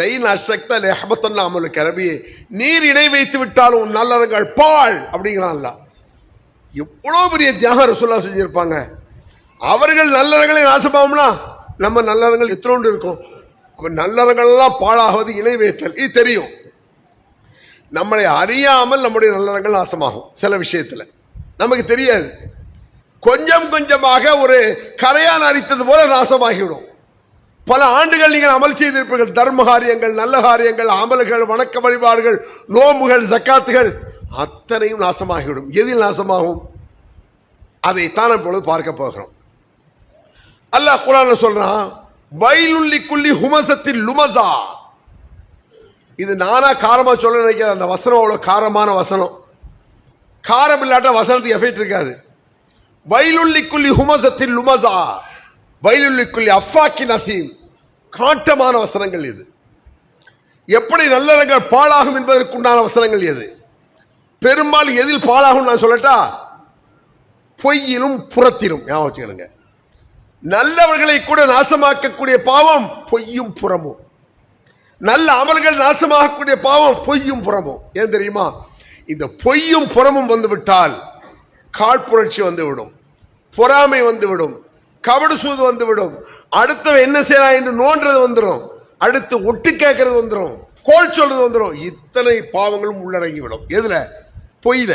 Line அசக்த லெஹபத்தன் அமலு கிளம்பியே நீர் இணை வைத்து விட்டாலும் நல்லறங்கள் பால் அப்படிங்கிறான்ல. எவ்வளோ பெரிய தியாகம் ரசூல்லா செஞ்சிருப்பாங்க. அவர்கள் நல்லறங்களை நாசமாகும்னா நம்ம நல்லறங்கள் எத்தனோண்டு இருக்கும்? அப்போ நல்லறங்கள்லாம் பாழாவது இணை வைத்தல். இது தெரியும். நம்மளை அறியாமல் நம்முடைய நல்லறங்கள் நாசமாகும் சில விஷயத்தில். நமக்கு தெரியாது. கொஞ்சம் கொஞ்சமாக ஒரு கரையான் அரித்தது போல நாசமாகிவிடும். பல ஆண்டுகள் நீங்கள் அமல் செய்திருப்பீர்கள். தர்ம காரியங்கள் நல்ல காரியங்கள் அமல்கள் வணக்க வழிபாடுகள் நோம்புகள் சக்காத்துகள் அத்தனையும் நாசமாகிவிடும். எதில் நாசமாகும்? அதைத்தான் இப்பொழுது பார்க்க போகிறோம். அல்லாஹ் குரான் சொல்றான் வயலுள்ளி குள்ளி ஹுமசத்தில் லுமசா. இது நானா காரமா சொல்ல நினைக்கிற அந்த வசனம் அவ்வளவு காரமான வசனம். காரம் இல்லாட்ட வசனத்துக்கு எஃபெக்ட் இருக்காது. வயலுள்ளி குள்ளி ஹுமசத்தில் லுமசா. வயலுள்ளி குள்ளி அஃபாக்கி நசீம். காட்டமான வசனங்கள் இது. எப்படி நல்லறங்கள் பாழாகும் என்பதற்குண்டான வசனங்கள் எது பெரும்பாலும் எதில் பாழாகும் நான் சொல்லட்டா? பொய்யிலும் புறத்திலும். ஞாபகம் வச்சுக்கிடுங்க நல்லவர்களை கூட நாசமாக்கக்கூடிய பாவம் பொய்யும் புறமும். நல்ல அமல்கள் நாசமாகக்கூடிய பாவம் பொய்யும் புறமும். ஏன் தெரியுமா? இந்த பொய்யும் புறமும் வந்துவிட்டால் காழ்ப்புணர்ச்சி வந்துவிடும். பொறாமை வந்துவிடும். கபடு சூது வந்துவிடும். அடுத்தவன் என்ன செய்யலாம் என்று நோன்றது வந்துடும் அடுத்து ஒட்டு கேட்கறது வந்துடும் கோல் சொல்றது வந்துடும் இத்தனை பாவங்களும் உள்ளடங்கிவிடும். எதுல? பொய்ல